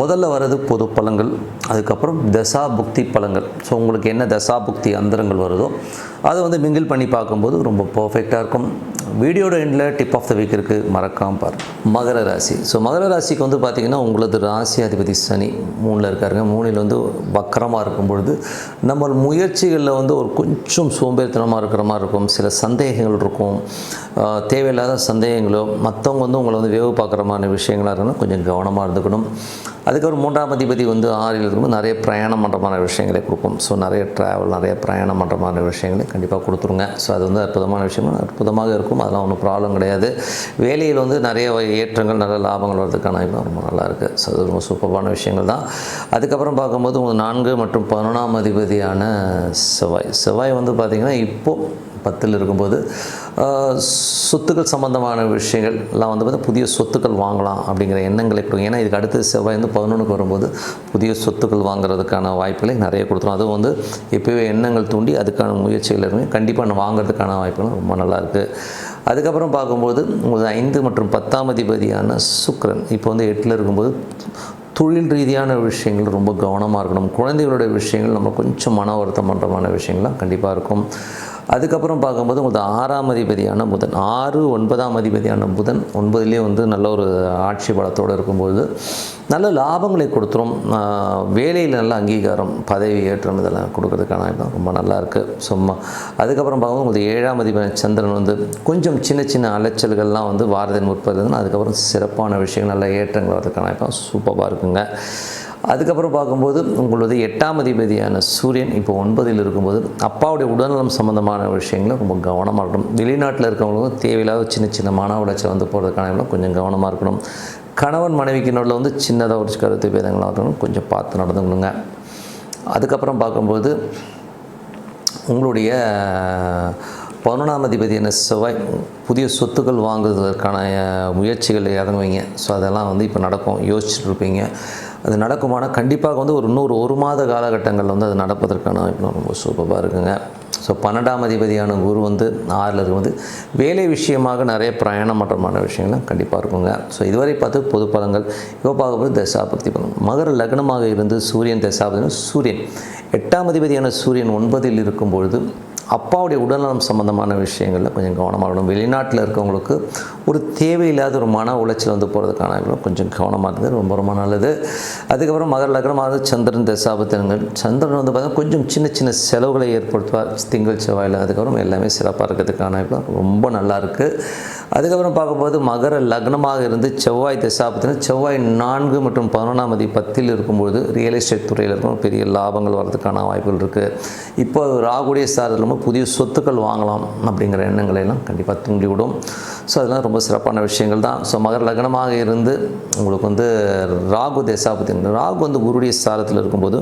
முதல்ல வர்றது பொது பழங்கள் அதுக்கப்புறம் தசா புக்தி பலன்கள். ஸோ உங்களுக்கு என்ன தசா புக்தி அந்தரங்கள் வருதோ அதை வந்து மிங்கிள் பண்ணி பார்க்கும்போது ரொம்ப பர்ஃபெக்டாக இருக்கும். வீடியோட எண்டில் டிப் ஆஃப் த வீக் இருக்குது மறக்காமல் பாரு. மகர ராசி. ஸோ மகர ராசிக்கு வந்து பார்த்திங்கன்னா உங்களது ராசி அதிபதி சனி மூணில் இருக்காருங்க. மூணில் வந்து வக்கரமாக இருக்கும் பொழுது நம்ம முயற்சிகளில் வந்து ஒரு கொஞ்சம் சோம்பேறித்தனமாக இருக்கிற மாதிரி இருக்கும். சில சந்தேகங்கள் இருக்கும். தேவையில்லாத சந்தேகங்களோ மற்றவங்க வந்து உங்களை வந்து வேவு பார்க்குற மாதிரி விஷயங்களாக இருக்கணும் கொஞ்சம் கவனமாக இருந்துக்கணும். அதுக்கப்புறம் மூன்றாம் அதிபதி வந்து ஆறில் இருக்கும்போது நிறைய பிரயாணம் பண்ணுற மாதிரி விஷயங்களை கொடுக்கும். ஸோ நிறைய ட்ராவல் நிறைய பிரயாணம் பண்ணுற மாதிரி விஷயங்களை கண்டிப்பாக கொடுத்துருங்க. ஸோ அது வந்து அற்புதமான விஷயம் அற்புதமாக இருக்கும். அதெல்லாம் ஒன்றும் ப்ராப்ளம் கிடையாது. வேலையில் வந்து நிறைய ஏற்றங்கள் நல்ல லாபங்கள் வர்றதுக்கான வாய்ப்பு ரொம்ப நல்லாயிருக்கு ஸோ அது ரொம்ப சூப்பரான விஷயங்கள் தான். அதுக்கப்புறம் பார்க்கும்போது உங்களுக்கு நான்கு மற்றும் பதினொன்றாம் அதிபதியான செவ்வாய். செவ்வாய் வந்து பார்த்திங்கன்னா இப்போது பத்தில் இருக்கும்போது சொத்துக்கள் சம்பந்தமான விஷயங்கள் எல்லாம் வந்து பார்த்தா புதிய சொத்துக்கள் வாங்கலாம் அப்படிங்கிற எண்ணங்களை கொடுக்கும் ஏன்னா இதுக்கு அடுத்து செவ்வாய் வந்து பதினொன்றுக்கு வரும்போது புதிய சொத்துக்கள் வாங்குறதுக்கான வாய்ப்புகளை நிறைய கொடுத்துரும். அதுவும் வந்து எப்போவே எண்ணங்கள் தூண்டி அதுக்கான முயற்சிகள் இருக்குமே கண்டிப்பாக நான் வாங்குறதுக்கான வாய்ப்புகள் ரொம்ப நல்லாயிருக்கு அதுக்கப்புறம் பார்க்கும்போது உங்களுக்கு ஐந்து மற்றும் பத்தாம் அதிபதியான சுக்கிரன் இப்போ வந்து எட்டில் இருக்கும்போது தொழில் ரீதியான விஷயங்கள் ரொம்ப கவனமாக இருக்கணும். குழந்தைகளுடைய விஷயங்கள் நம்ம கொஞ்சம் மன வருத்தம் பண்ணுறமான விஷயங்கள்லாம் கண்டிப்பாக இருக்கும். அதுக்கப்புறம் பார்க்கும்போது உங்களுக்கு ஆறாம் அதிபதியான புதன். ஆறு ஒன்பதாம் அதிபதியான புதன் ஒன்பதுலேயே வந்து நல்ல ஒரு ஆட்சி பலத்தோடு இருக்கும்போது நல்ல லாபங்களை கொடுத்துரும். வேலையில் நல்ல அங்கீகாரம் பதவி ஏற்றம் இதெல்லாம் கொடுக்கறதுக்கான இடம் ரொம்ப நல்லா இருக்குது சும்மா அதுக்கப்புறம் பார்க்கும்போது உங்களுக்கு ஏழாம் அதிபதி சந்திரன் வந்து கொஞ்சம் சின்ன சின்ன அலைச்சல்கள்லாம் வந்து வாரதின் முற்பதுன்னு அதுக்கப்புறம் சிறப்பான விஷயங்கள் நல்ல ஏற்றங்கள் வரதுக்கான இடம் சூப்பராக இருக்குங்க. அதுக்கப்புறம் பார்க்கும்போது உங்களது எட்டாம் அதிபதியான சூரியன் இப்போ ஒன்பதில் இருக்கும்போது அப்பாவுடைய உடல்நலம் சம்மந்தமான விஷயங்களை ரொம்ப கவனமாக இருக்கணும். வெளிநாட்டில் இருக்கவங்களுக்கும் தேவையில்லாத சின்ன சின்ன மன உளைச்சல் வந்து போகிறதுக்கான கொஞ்சம் கவனமாக இருக்கணும். கணவன் மனைவிக்கு நடுவில் வந்து சின்னதாக ஒரு கருத்து பேதங்களாக இருக்கணும். கொஞ்சம் பார்த்து நடந்துக்கணுங்க. அதுக்கப்புறம் பார்க்கும்போது உங்களுடைய பதினொன்றாம் அதிபதியான செவ்வாய் புதிய சொத்துக்கள் வாங்குவதற்கான முயற்சிகள் இறங்குவீங்க ஸோ அதெல்லாம் வந்து இப்போ நடக்கும். யோசிச்சுட்டு இருப்பீங்க. அது நடக்குமானா கண்டிப்பாக வந்து ஒரு இன்னொரு ஒரு மாத காலகட்டங்களில் வந்து அது நடப்பதற்கான வாய்ப்பு ரொம்ப சூப்பராக இருக்குங்க. ஸோ பன்னெண்டாம் அதிபதியான குரு வந்து ஆறில் இருக்கும்போது வேலை விஷயமாக நிறைய பிரயாணம் மற்றமான விஷயங்கள்லாம் கண்டிப்பாக இருக்குங்க. ஸோ இதுவரை பார்த்து பொது பலங்கள் இப்போ பார்க்கும்போது தசாபக்தி பலன் மகர லக்னமாக இருந்து சூரியன் தசாபதினா சூரியன். எட்டாம் அதிபதியான சூரியன் ஒன்பதில் இருக்கும் பொழுது அப்பாவுடைய உடல்நலம் சம்மந்தமான விஷயங்களில் கொஞ்சம் கவனமாக இருக்கணும். வெளிநாட்டில் இருக்கவங்களுக்கு ஒரு தேவையில்லாத ஒரு மன உளைச்சல் வந்து போகிறதுக்கான கொஞ்சம் கவனமாக இருந்தது ரொம்ப ரொம்ப நல்லது. அதுக்கப்புறம் மகர லக்னமாக சந்திரன் தசாபத்தினங்கள் சந்திரன் வந்து பார்த்திங்கன்னா கொஞ்சம் சின்ன சின்ன செலவுகளை ஏற்படுத்துவார். திங்கள் செவ்வாயில் அதுக்கப்புறம் எல்லாமே சிறப்பாக இருக்கிறதுக்கான வாய்ப்பு ரொம்ப நல்லா இருக்குது அதுக்கப்புறம் பார்க்கும்போது மகர லக்னமாக இருந்து செவ்வாய் தசாபத்தினர் செவ்வாய் நான்கு மற்றும் பதினொன்றாம் மதி பத்தில் இருக்கும்போது ரியல் எஸ்டேட் துறையில் இருக்கும் பெரிய லாபங்கள் வர்றதுக்கான வாய்ப்புகள் இருக்குது இப்போ ராகுடைய புதிய சொத்துக்கள் வாங்கலாம் அப்படிங்கிற எண்ணங்களை எல்லாம் கண்டிப்பாக தூண்டிவிடும். ஸோ அதெல்லாம் ரொம்ப சிறப்பான விஷயங்கள் தான். ஸோ மகர லக்னமாக இருந்து உங்களுக்கு வந்து ராகு தேசாபதி ராகு வந்து குருடைய சாரத்தில் இருக்கும்போது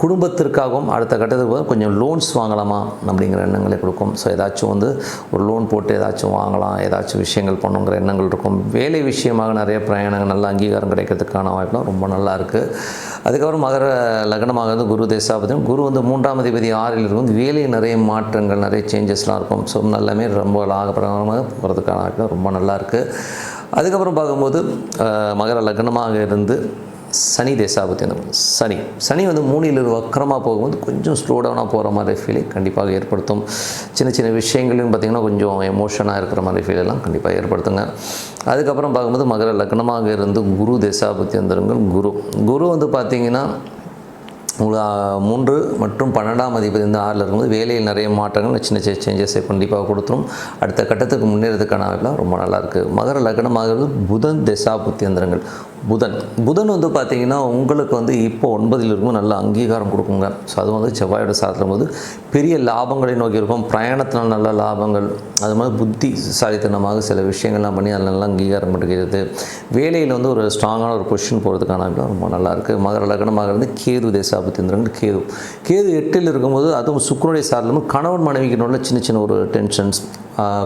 குடும்பத்திற்காகவும் அடுத்த கட்டத்துக்கு கொஞ்சம் லோன்ஸ் வாங்கலாமா அப்படிங்கிற எண்ணங்களை கொடுக்கும். ஸோ ஏதாச்சும் வந்து ஒரு லோன் போட்டு ஏதாச்சும் வாங்கலாம் ஏதாச்சும் விஷயங்கள் பண்ணுங்கிற எண்ணங்கள் இருக்கும். வேலை விஷயமாக நிறைய பிரயாணங்கள் நல்ல அங்கீகாரம் கிடைக்கிறதுக்கான வாய்ப்புலாம் ரொம்ப நல்லா இருக்குது அதுக்கப்புறம் மகர லக்னமாக வந்து குரு தேசாபதியும் குரு வந்து மூன்றாம் அதிபதி ஆறில் இருக்கும் வேலை நிறைய மாற்றங்கள் நிறைய சேஞ்சஸ்லாம் இருக்கும். ஸோ நல்லாமே ரொம்ப லாகப்பிரகாரமாக போகிறதுக்கான வாய்ப்பு ரொம்ப நல்லா இருக்குது அதுக்கப்புறம் பார்க்கும்போது மகர லக்னமாக இருந்து சனி தேசாபத்தி வந்து சனி. சனி வந்து மூணில் வக்கரமாக போகும்போது கொஞ்சம் ஸ்லோ டவுனாக போகிற மாதிரி ஃபீலிங் கண்டிப்பாக ஏற்படுத்தும். சின்ன சின்ன விஷயங்களையும் பார்த்திங்கன்னா கொஞ்சம் எமோஷனாக இருக்கிற மாதிரி ஃபீல் எல்லாம் கண்டிப்பாக ஏற்படுத்துங்க. அதுக்கப்புறம் பார்க்கும்போது மகர லக்னமாக இருந்து குரு தேசாபத்தி வந்துருங்கள். குரு. குரு வந்து பார்த்திங்கன்னா மூன்று மற்றும் பன்னெண்டாம் அதிபதி வந்து ஆறில் இருக்கும்போது வேலையில் நிறைய மாற்றங்கள் சின்ன சின்ன சேஞ்சஸை கண்டிப்பாக கொடுத்துரும். அடுத்த கட்டத்துக்கு முன்னேறதுக்கான வாய்ப்புலாம் ரொம்ப நல்லாயிருக்கு மகர லக்னமாகிறது புதன் தசா புத்தியந்திரங்கள் புதன். புதன் வந்து பார்த்தீங்கன்னா உங்களுக்கு வந்து இப்போ ஒன்பதில் இருக்கும் நல்ல அங்கீகாரம் கொடுக்குங்க. ஸோ அது வந்து செவ்வாயோட சாதத்தில் போது பெரிய லாபங்களை நோக்கி இருக்கும். பிரயாணத்தினால் நல்ல லாபங்கள் அது மாதிரி புத்தி சாலித்தனமாக சில விஷயங்கள்லாம் பண்ணி அதில் நல்லா அங்கீகாரம் கிடைக்கிறது வேலையில் வந்து ஒரு ஸ்ட்ராங்கான ஒரு பொசிஷன் போகிறதுக்கான ரொம்ப நல்லாயிருக்கு. மகர லக்னமாக இருந்து கேது தேசாபத்திந்திரன் கேது. கேது எட்டில் இருக்கும்போது அதுவும் சுக்கரனுடைய சாரலும் கணவன் மனைவிக்கு நல்ல சின்ன சின்ன ஒரு டென்ஷன்ஸ்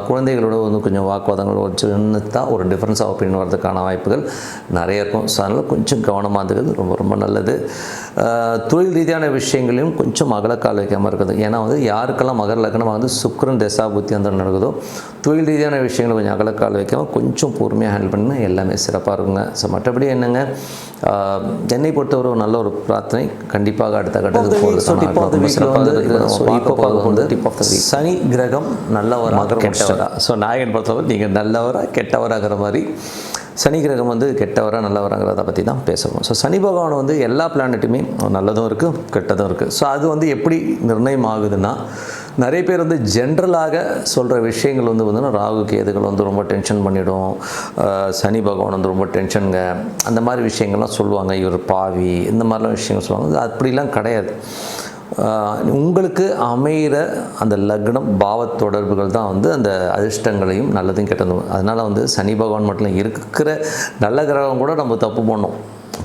குழந்தைகளோட வந்து கொஞ்சம் வாக்குவாதங்கள் ஒரு சின்னதாக ஒரு டிஃப்ரென்ஸ் ஆஃப் ஒப்பீனியன் வரதுக்கான வாய்ப்புகள் நிறைய இருக்கும். ஸோ அதனால் கொஞ்சம் கவனமாக இருந்தது ரொம்ப ரொம்ப நல்லது. தொழில் ரீதியான விஷயங்களையும் கொஞ்சம் அகலக்கால் வைக்காமல் இருக்குது. ஏன்னா வந்து யாருக்கெல்லாம் மகர லக்னமாக வந்து சுக்கிரன் தசா புத்தி அந்த நடக்குதோ தொழில் ரீதியான விஷயங்களை கொஞ்சம் அகலக்கால் வைக்காமல் கொஞ்சம் பொறுமையாக ஹேண்டில் பண்ணி எல்லாமே சிறப்பாக இருக்குங்க. ஸோ மற்றபடி என்னங்க? என்னை பொறுத்தவரை ஒரு நல்ல ஒரு பிரார்த்தனை. கண்டிப்பாக அடுத்த கட்டத்துக்கு பார்க்கும்போது சனி கிரகம் நல்லவரா கெட்டவரா. ஸோ நாயகன் பொறுத்தவரை நீங்கள் நல்லவரா கெட்டவராகிற மாதிரி சனி கிரகம் வந்து கெட்டவரா நல்லவராங்கிறத பற்றி தான் பேசுவோம். ஸோ சனி பகவான் வந்து எல்லா பிளானட்டுமே நல்லதும் இருக்குது கெட்டதும் இருக்குது ஸோ அது வந்து எப்படி நிர்ணயம் ஆகுதுன்னா நிறைய பேர் வந்து ஜென்ரலாக சொல்கிற விஷயங்கள் வந்து வந்து ராகு கேதுகள் வந்து ரொம்ப டென்ஷன் பண்ணிவிடும் சனி பகவான் வந்து ரொம்ப டென்ஷனுங்க அந்த மாதிரி விஷயங்கள்லாம் சொல்லுவாங்க. இவர் பாவி இந்த மாதிரிலாம் விஷயங்கள் சொல்லுவாங்க. அது அப்படிலாம் கிடையாது. உங்களுக்கு அமைகிற அந்த லக்னம் பாவ தொடர்புகள் தான் வந்து அந்த அதிர்ஷ்டங்களையும் நல்லதும் கெட்டதும். அதனால் வந்து சனி பகவான் மட்டும் இருக்கிற நல்ல கிரகம் கூட நம்ம தப்பு பண்ணோம்.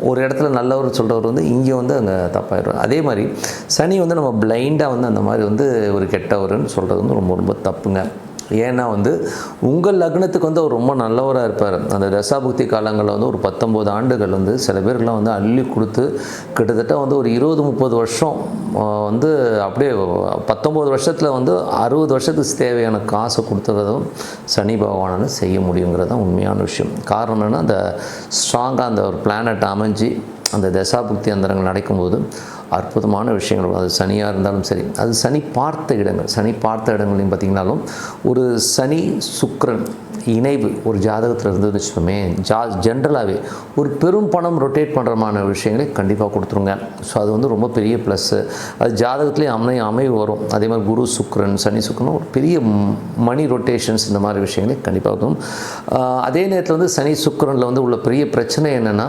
ஒரு இடத்துல நல்லவர் சொல்கிறவர் வந்து இங்கே வந்து அங்கே தப்பாயிடும் அதே மாதிரி சனி வந்து நம்ம பிளைண்டாக வந்து அந்த மாதிரி வந்து ஒரு கெட்டவர்னு சொல்கிறது வந்து ரொம்ப ரொம்ப தப்புங்க. ஏன்னா வந்து உங்கள் லக்னத்துக்கு வந்து அவர் ரொம்ப நல்லவராக இருப்பார். அந்த தசாபுக்தி காலங்களில் வந்து ஒரு பத்தொம்போது ஆண்டுகள் வந்து சில பேருக்குலாம் வந்து அள்ளி கொடுத்து கிட்டத்தட்ட வந்து ஒரு இருபது முப்பது வருஷம் வந்து அப்படியே பத்தொம்போது வருஷத்தில் வந்து அறுபது வருஷத்துக்கு தேவையான காசை கொடுத்துறதும் சனி பகவானால் செய்ய முடியுங்கிறது தான் உண்மையான விஷயம். காரணம் என்னென்னா அந்த ஸ்ட்ராங்காக அந்த ஒரு பிளானட் அமைஞ்சு அந்த தசாபுக்தி அந்தரங்கள் நடக்கும்போது அற்புதமான விஷயங்கள். வரும். அது சனியாக இருந்தாலும் சரி. அது சனி பார்த்த இடங்கள். சனி பார்த்த இடங்களையும் பார்த்திங்கனாலும் ஒரு சனி சுக்கரன் இணைவு ஒரு ஜாதகத்தில் இருந்ததுன்னு வச்சுக்கோமே ஜா ஜென்ரலாகவே ஒரு பெரும் பணம் ரொட்டேட் பண்ணுறமான விஷயங்களை கண்டிப்பாக கொடுத்துருங்க. ஸோ அது வந்து ரொம்ப பெரிய ப்ளஸ்ஸு அது ஜாதகத்துலேயே அமை அமைவு வரும். அதே மாதிரி குரு சுக்ரன் சனி சுக்கிரன் ஒரு பெரிய மணி ரொட்டேஷன்ஸ் இந்த மாதிரி விஷயங்களே கண்டிப்பாக வரும் அதே நேரத்தில் வந்து சனி சுக்ரனில் வந்து உள்ள பெரிய பிரச்சனை என்னென்னா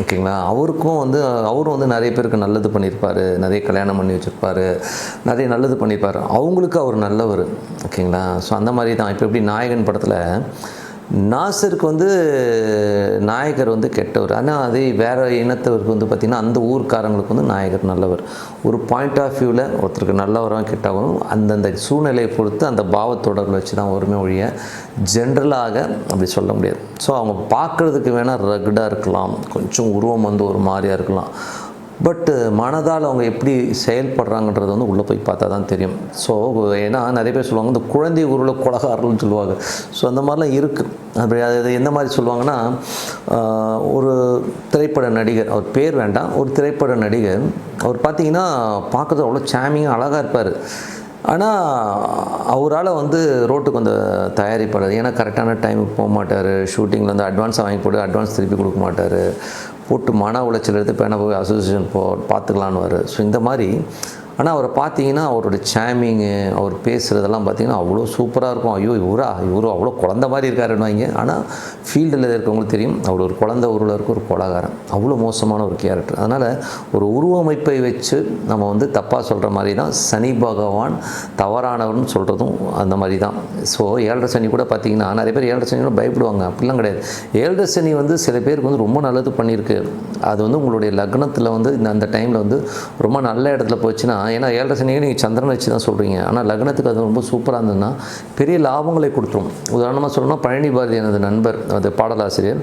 ஓகேங்களா? அவருக்கும் வந்து அவரும் வந்து நிறைய பேருக்கு நல்லது பண்ணியிருப்பார். நிறைய கல்யாணம் பண்ணி வச்சுருப்பாரு. நிறைய நல்லது பண்ணியிருப்பார். அவங்களுக்கு அவர் நல்லவர். ஓகேங்களா? ஸோ அந்த மாதிரி தான். இப்போ எப்படி நாயகன் படத்தில் நாசருக்கு வந்து நாயகர் வந்து கெட்டவர். ஆனால் அதே வேறு இனத்தவருக்கு வந்து பார்த்திங்கன்னா அந்த ஊர்க்காரங்களுக்கு வந்து நாயகர் நல்லவர். ஒரு பாயிண்ட் ஆஃப் வியூவில் ஒருத்தருக்கு நல்லவரும் கெட்டவரும் அந்தந்த சூழ்நிலையை பொறுத்து அந்த பாவத்தொடர்பில் வச்சு தான் வருமே ஒழிய ஜென்ரலாக அப்படி சொல்ல முடியாது. ஸோ அவங்க பார்க்குறதுக்கு வேணால் ரகுடாக இருக்கலாம். கொஞ்சம் உருவம் வந்து ஒரு மாதிரியாக இருக்கலாம். பட்டு மனதால் அவங்க எப்படி செயல்படுறாங்கன்றது வந்து உள்ளே போய் பார்த்தா தான் தெரியும். ஸோ ஏன்னா நிறைய பேர் சொல்லுவாங்க இந்த குழந்தை உருளை குலகாரல்னு சொல்லுவாங்க. ஸோ அந்த மாதிரிலாம் இருக்குது அப்படி அது எந்த மாதிரி சொல்லுவாங்கன்னா ஒரு திரைப்பட நடிகர் அவர் பேர் வேண்டாம் ஒரு திரைப்பட நடிகர் அவர் பார்த்தீங்கன்னா பார்க்குறது அவ்வளோ சாமியாக அழகாக இருப்பார். ஆனால் அவரால் வந்து ரோட்டுக்கு வந்து தயாரிப்பாளர் ஏன்னா கரெக்டான டைமுக்கு போக மாட்டார் ஷூட்டிங்கில் வந்து அட்வான்ஸாக வாங்கி போட்டு அட்வான்ஸ் திருப்பி கொடுக்க மாட்டார். போட்டு மன உளைச்சல் எடுத்து பேன போய் அசோசியேஷன் போ பார்த்துக்கலான்னு ஸோ இந்த மாதிரி ஆனால் அவரை பார்த்தீங்கன்னா அவரோட சாமிங்கு அவர் பேசுகிறதெல்லாம் பார்த்தீங்கன்னா அவ்வளோ சூப்பராக இருக்கும். ஐயோ இவரா? இவரு அவ்வளோ குழந்த மாதிரி இருக்காருன்னு வைங்க ஆனால் ஃபீல்டில் இருக்கவங்களுக்கு தெரியும் அவர் ஒரு குழந்த உருவில் இருக்க ஒரு கொலகாரன். அவ்வளோ மோசமான ஒரு கேரக்டர் அதனால் ஒரு உருவமைப்பை வச்சு நம்ம வந்து தப்பாக சொல்கிற மாதிரி தான் சனி பகவான் தவறானவர்னு சொல்கிறதும் அந்த மாதிரி தான் ஸோ ஏழரை சனி கூட பார்த்தீங்கன்னா நிறைய பேர் ஏழரை சனி கூட பயப்படுவாங்க. அப்படிலாம் கிடையாது. ஏழரை சனி வந்து சில பேருக்கு வந்து ரொம்ப நல்லது பண்ணியிருக்கு. அது வந்து உங்களுடைய லக்னத்தில் வந்து இந்த அந்த டைமில் வந்து ரொம்ப நல்ல இடத்துல போச்சுன்னா ஏன்னா ஏழரை சனிக்கு நீங்கள் சந்திரனை வச்சு தான் சொல்கிறீங்க ஆனால் லக்னத்துக்கு அது ரொம்ப சூப்பராக இருந்ததுன்னா பெரிய லாபங்களை கொடுத்துரும். உதாரணமாக சொல்லணும்னா பழனி பாரதி எனது நண்பர் அது பாடலாசிரியர்.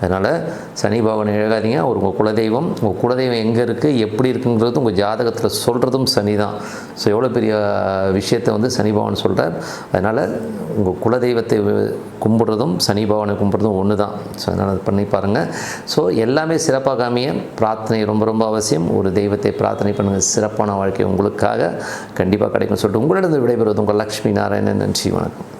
அதனால் சனி பகவான் எழுகாதீங்க ஒரு உங்கள் குலதெய்வம் உங்கள் குலதெய்வம் எங்கே இருக்குது எப்படி இருக்குங்கிறது உங்கள் ஜாதகத்தில் சொல்கிறதும் சனி தான் ஸோ எவ்வளோ பெரிய விஷயத்தை வந்து சனி பகவான் சொல்கிறார் அதனால் உங்கள் குலதெய்வத்தை கும்பிட்றதும் சனி பகவானை கும்பிட்றதும் ஒன்று தான் ஸோ அதனால் அது பண்ணி பாருங்கள் ஸோ எல்லாமே சிறப்பாக காமிய பிரார்த்தனை ரொம்ப ரொம்ப அவசியம். ஒரு தெய்வத்தை பிரார்த்தனை பண்ணுங்கள் சிறப்பான வாழ்க்கை உங்களுக்காக கண்டிப்பாக கிடைக்கும் சொல்லிட்டு உங்களிடம் விடைபெறுவது உங்கள் லக்ஷ்மி நாராயணன். நன்றி வணக்கம்.